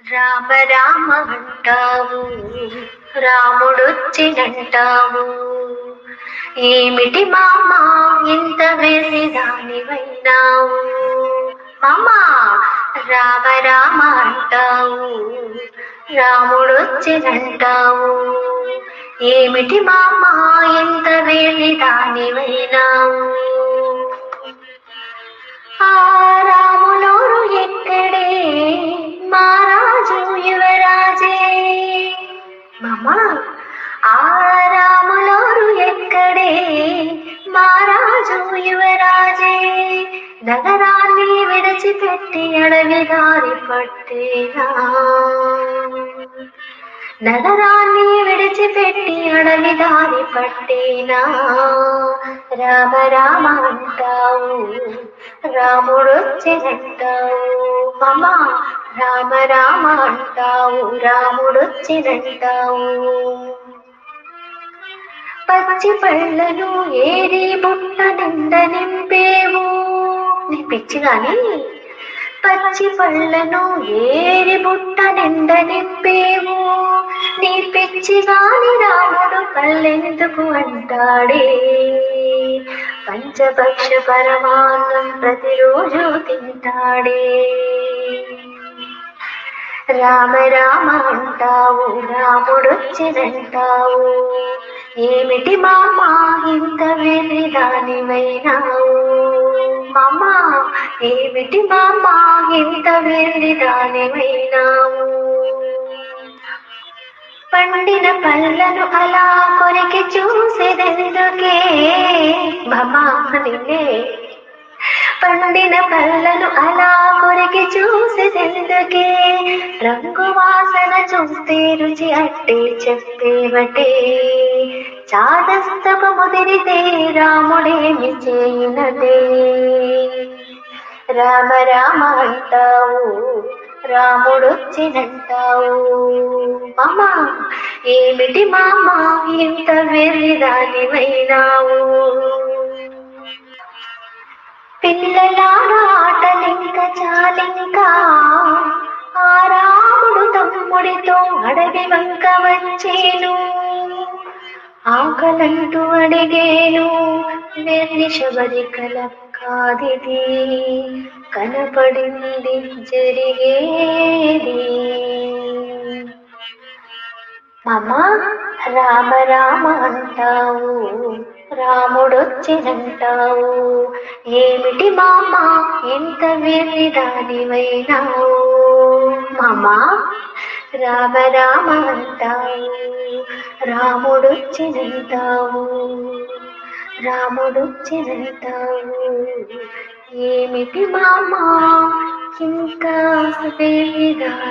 రామ రామ అంటావు రాముడొచ్చినంటావు. ఏమిటి మామ ఇంత వెర్రిదానివైనావు మామ రామ రామ అంటావు రాముడొచ్చినంటావు. ఏమిటి మామ ఇంత వెర్రిదానివైనావు ఆ మహారాజు యువరాజే. మామ ఆ రాములోరు ఎక్కడే? మహారాజు యువరాజే. నగరాన్ని విడిచిపెట్టి అడవి దారి పట్టేనా? నగరాన్ని విడిచిపెట్టి అడవి దారి పట్టేనా? రామ రామ అంటావు రాముడొచ్చినంటావు మమ రామ రామ అంటావు రాముడొచ్చినంటావు పచ్చి పళ్ళను ఏరి బుట్ట నిండ నింపేవు. నీ పిచ్చి గాని పచ్చి పళ్ళను ఏరి బుట్ట నిండ నింపేవు. నీ పిచ్చి గాని రాముడు పల్లెందుకు అంటాడే? పంచపక్ష పరమాన్నం ప్రతిరోజు తింటాడే. రామ రామ అంటావు రాముడొచ్చినంటావు ఏమిటి మామా ఇంత వెర్రిదానివైనావు మామా ఏమిటి మామా ఇంత వెర్రిదానివైనావు పండిన పళ్ళను అలా కొరికి చూసేదెందుకే? భమా నిన్నే. పండిన పళ్ళను అలా కొరికి చూసేదెందుకే? రంగు వాసన చూస్తే రుచి అట్టే చెప్పేవటే. చాదస్తపు ముదిరితే రాముడేమి చేయినదే రామ రామ అంటావు రాముడొచ్చినంటావు. మామా ఏమిటి మామ ఇంత వెర్రిదానివైనావు పిల్లలాగా ఆటలింక చాలింకా ఆ రాముడు తమ్ముడితో అడవి వంక వచ్చేను. ఆకలంటూ అడిగేను వెర్రి శబరికల కాదిది కనపడింది జరిగేది. మామ రామ రామ అంటావు రాముడొచ్చినంటావు. ఏమిటి మామ ఎంత వెర్రిదానివైనావు మామ రామ రామ అంటావు. రాముడొచ్చినంటావు రాముడొచ్చినంటావు ఏమిటి మామా? ఇంకా వెర్రిదానివైనావు